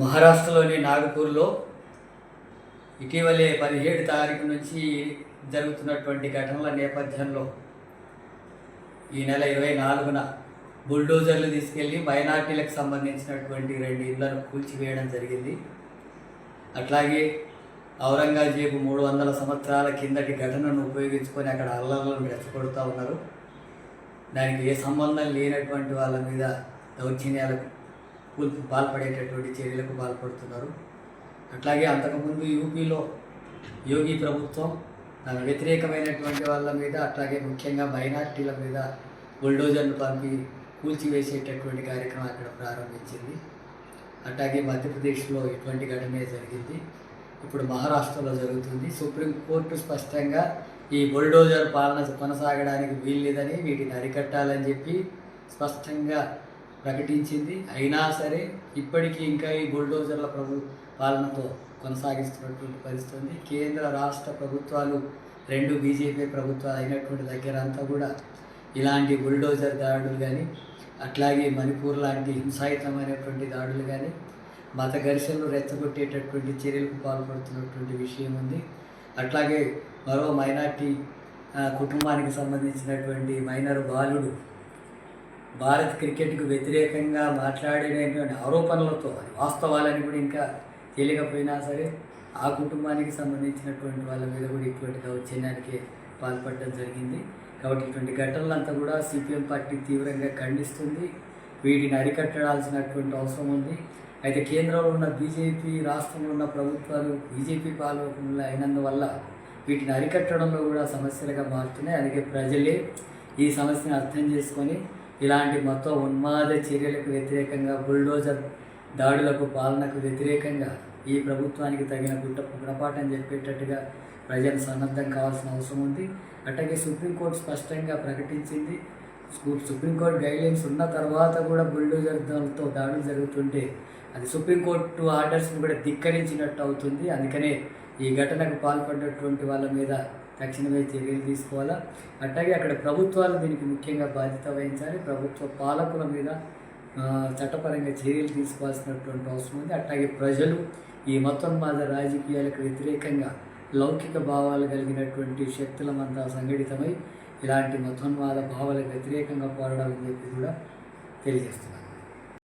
మహారాష్ట్రలోని నాగపూర్లో ఇటీవలే పదిహేడు తారీఖు నుంచి జరుగుతున్నటువంటి ఘటనల నేపథ్యంలో ఈ నెల ఇరవై నాలుగున బుల్డోజర్లు తీసుకెళ్ళి మైనార్టీలకు సంబంధించినటువంటి రెండు ఇళ్ళను కూల్చివేయడం జరిగింది. అట్లాగే ఔరంగజేబు మూడు వందల సంవత్సరాల కిందటి ఘటనను ఉపయోగించుకొని అక్కడ అల్లర్లను రెచ్చగొడుతూ ఉన్నారు. దానికి ఏ సంబంధం లేనటువంటి వాళ్ళ మీద దౌర్జన్యాలకు పాల్పడేటటువంటి చర్యలకు పాల్పడుతున్నారు. అట్లాగే అంతకుముందు యూపీలో యోగి ప్రభుత్వం తన వ్యతిరేకమైనటువంటి వాళ్ళ మీద అట్లాగే ముఖ్యంగా మైనార్టీల మీద బుల్డోజర్ను పంపి కూల్చివేసేటటువంటి కార్యక్రమం అక్కడ ప్రారంభించింది. అట్లాగే మధ్యప్రదేశ్లో ఇటువంటి ఘటనే జరిగింది. ఇప్పుడు మహారాష్ట్రలో జరుగుతుంది. సుప్రీంకోర్టు స్పష్టంగా ఈ బుల్డోజర్ పాలన కొనసాగడానికి వీల్లేదని వీటిని అరికట్టాలని చెప్పి స్పష్టంగా ప్రకటించింది. అయినా సరే ఇప్పటికీ ఇంకా ఈ బుల్డోజర్ల ప్రభు పాలనతో కొనసాగిస్తున్నటువంటి పరిస్థితి ఉంది కేంద్ర రాష్ట్ర ప్రభుత్వాలు రెండు బీజేపీ ప్రభుత్వాలు అయినటువంటి దగ్గర అంతా కూడా ఇలాంటి బుల్డోజర్ దాడులు కానీ అట్లాగే మణిపూర్ లాంటి హింసాయుతమైనటువంటి దాడులు కానీ మత ఘర్షణలు రెచ్చగొట్టేటటువంటి చర్యలకు పాల్పడుతున్నటువంటి విషయం ఉంది. అట్లాగే మరో మైనార్టీ కుటుంబానికి సంబంధించినటువంటి మైనర్ బాలుడు భారత్ క్రికెట్కు వ్యతిరేకంగా మాట్లాడేటువంటి ఆరోపణలతో అది వాస్తవాలని కూడా ఇంకా తెలియకపోయినా సరే ఆ కుటుంబానికి సంబంధించినటువంటి వాళ్ళ మీద కూడా ఇటువంటి దౌర్జన్యానికి పాల్పడడం జరిగింది. కాబట్టి ఇటువంటి ఘటనలంతా కూడా సిపిఎం పార్టీ తీవ్రంగా ఖండిస్తుంది. వీటిని అరికట్టడాల్సినటువంటి అవసరం ఉంది. అయితే కేంద్రంలో ఉన్న బీజేపీ రాష్ట్రంలో ఉన్న ప్రభుత్వాలు బీజేపీ పాలకులు అయినందువల్ల వీటిని అరికట్టడంలో కూడా సమస్యలుగా మారుతున్నాయి. అందుకే ప్రజలే ఈ సమస్యను అర్థం చేసుకొని ఇలాంటి మొత్తం ఉన్మాద చర్యలకు వ్యతిరేకంగా బుల్డోజర్ దాడులకు పాలనకు వ్యతిరేకంగా ఈ ప్రభుత్వానికి తగిన గుట్ట గుణపాఠం చెప్పేటట్టుగా ప్రజలు సన్నద్ధం కావాల్సిన అవసరం ఉంది. అట్లాగే సుప్రీంకోర్టు స్పష్టంగా ప్రకటించింది. సుప్రీంకోర్టు గైడ్లైన్స్ ఉన్న తర్వాత కూడా బుల్డోజర్తో దాడులు జరుగుతుంటే అది సుప్రీంకోర్టు ఆర్డర్స్ని కూడా ధిక్కరించినట్టు అవుతుంది. అందుకనే ఈ ఘటనకు పాల్పడినటువంటి వాళ్ళ మీద తక్షణమే చర్యలు తీసుకోవాలా? అట్లాగే అక్కడ ప్రభుత్వాలు దీనికి ముఖ్యంగా బాధ్యత వహించాలి. ప్రభుత్వ పాలకుల మీద చట్టపరంగా చర్యలు తీసుకోవాల్సినటువంటి అవసరం ఉంది. అట్లాగే ప్రజలు ఈ మొత్తం రాజకీయాలకు వ్యతిరేకంగా లౌకిక భావాలు కలిగినటువంటి శక్తులమంతా సంఘటితమై ఇలాంటి మతోన్మాద భావాలకు వ్యతిరేకంగా పోరాడాలని చెప్పి కూడా తెలియజేస్తున్నారు